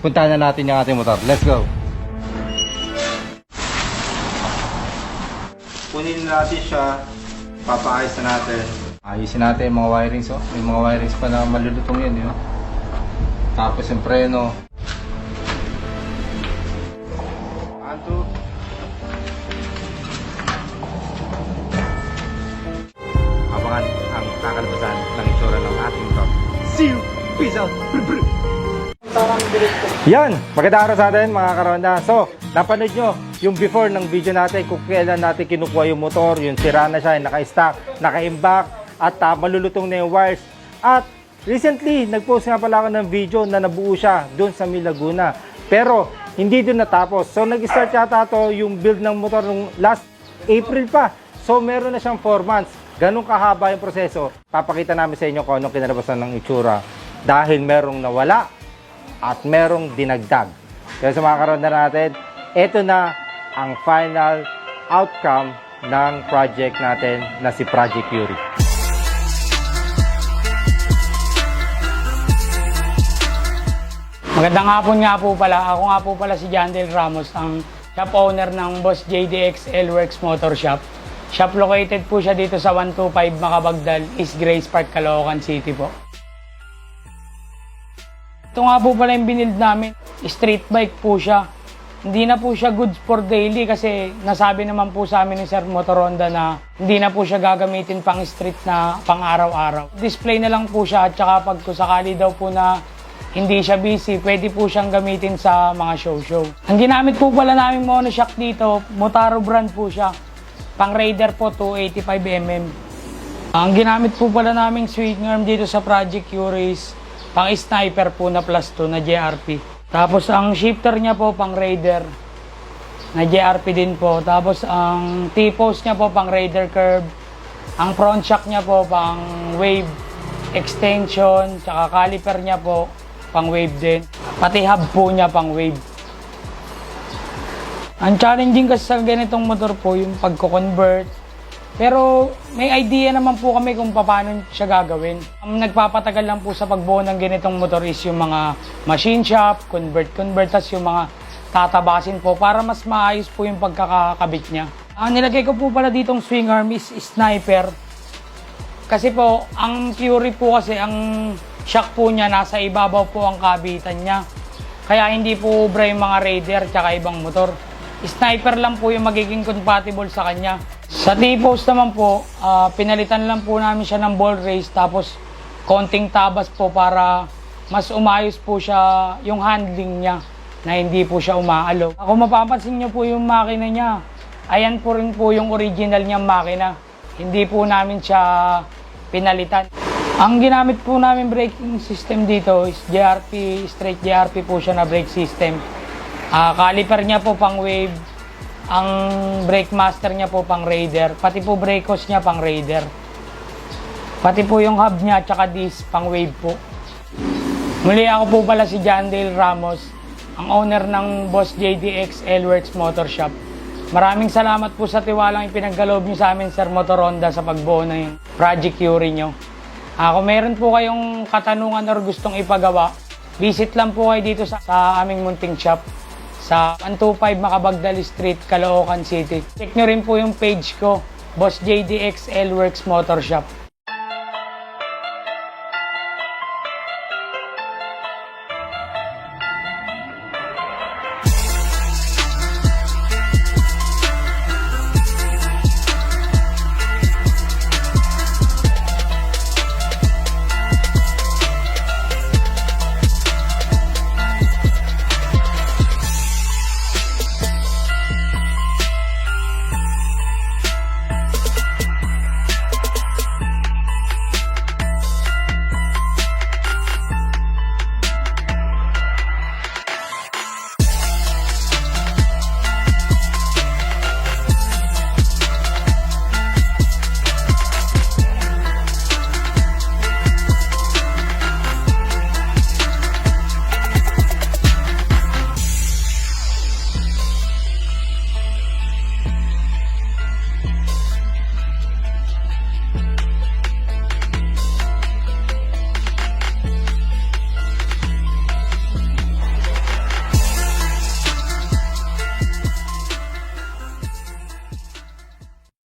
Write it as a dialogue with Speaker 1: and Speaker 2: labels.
Speaker 1: puntahan na natin yung ating motor. Let's go! Kunin natin siya, papaayos na natin. Ayusin natin yung mga wirings, oh. May mga wirings pa na malulutong yun, yun. Tapos yung preno. One, two. Abangan ang kakalabasan ng itsura ng ating motor. See you! Peace out! Brr, brr. Yan! Magandang araw sa atin mga karonda. So, napanood nyo yung before ng video natin kung kailan natin kinukuha yung motor, yung sira na siya, naka-stack, naka-imbak, at uh, malulutong na yung wires. At recently, nag-post nga pala ako ng video na nabuo siya doon sa Milaguna. Pero, hindi doon natapos. So, nag-start yata to yung build ng motor nung last April pa. So, meron na siyang 4 months. Ganun kahaba yung proseso. Papakita namin sa inyo kung anong kinalabasan ng itsura. Dahil merong nawala at merong dinagdag. Kaya sa mga karonda natin, ito na ang final outcome ng project natin na si Project Yuri.
Speaker 2: Magandang hapon nga po pala. Ako nga po pala si Jandel Ramos, ang shop owner ng Boss JDX L-Works Motor Shop. Shop located po siya dito sa 125 Macabagdal, East Grace Park, Caloocan City po. Ito nga po pala yung binild namin. Street bike po siya. Hindi na po siya goods for daily kasi nasabi naman po sa amin ni Sir Motoronda na hindi na po siya gagamitin pang street na pang araw-araw. Display na lang po siya at saka pag kusakali daw po na hindi siya busy, pwede po siyang gamitin sa mga show-show. Ang ginamit po pala namin monoshock dito, Motaro brand po siya. Pang Raider po 285mm. Ang ginamit po pala naming swing arm dito sa Project Curies, pang sniper po na plus 2 na JRP. Tapos ang shifter niya po pang Raider na JRP din po. Tapos ang T-post niya po pang Raider curve. Ang front shock niya po pang wave extension, tsaka caliper niya po pang wave din. Pati hub po niya pang wave. Ang challenging kasi sa ganitong motor po yung pagko-convert. Pero may idea naman po kami kung paano siya gagawin. Ang nagpapatagal lang po sa pagbuo ng ganitong motor is yung mga machine shop, convert, convert, tas yung mga tatabasin po para mas maayos po yung pagkakakabit niya. Ang nilagay ko po pala ditong swing arm is sniper. Kasi po, ang Fury po kasi, ang shock po niya, nasa ibabaw po ang kabitan niya. Kaya hindi po ubra yung mga Raider tsaka ibang motor. Sniper lang po yung magiging compatible sa kanya. Sa T-post naman po, ah, pinalitan lang po namin siya ng ball race tapos konting tabas po para mas umayos po siya yung handling niya na hindi po siya umaalo. Kung mapapansin niyo po yung makina niya, ayan po rin po yung original niyang makina. Hindi po namin siya pinalitan. Ang ginamit po namin braking system dito is JRP, straight JRP po siya na brake system. Ah, caliper niya po pang wave, ang brake master niya po pang Raider, pati po brake hose niya pang Raider. Pati po yung hub niya tsaka disc pang wave po. Muli ako po pala si John Dale Ramos, ang owner ng Boss JDX L-Works Motor Shop. Maraming salamat po sa tiwalang ipinaggalob niyo sa amin, Sir Motoronda, sa pagbuo ng Project Curie niyo. Ah, kung meron po kayong katanungan or gustong ipagawa, visit lang po kayo dito sa, sa aming munting shop sa 125 Macabagdal Street, Caloocan City. Check nyo rin po yung page ko, Boss JDX L Works Motor Shop.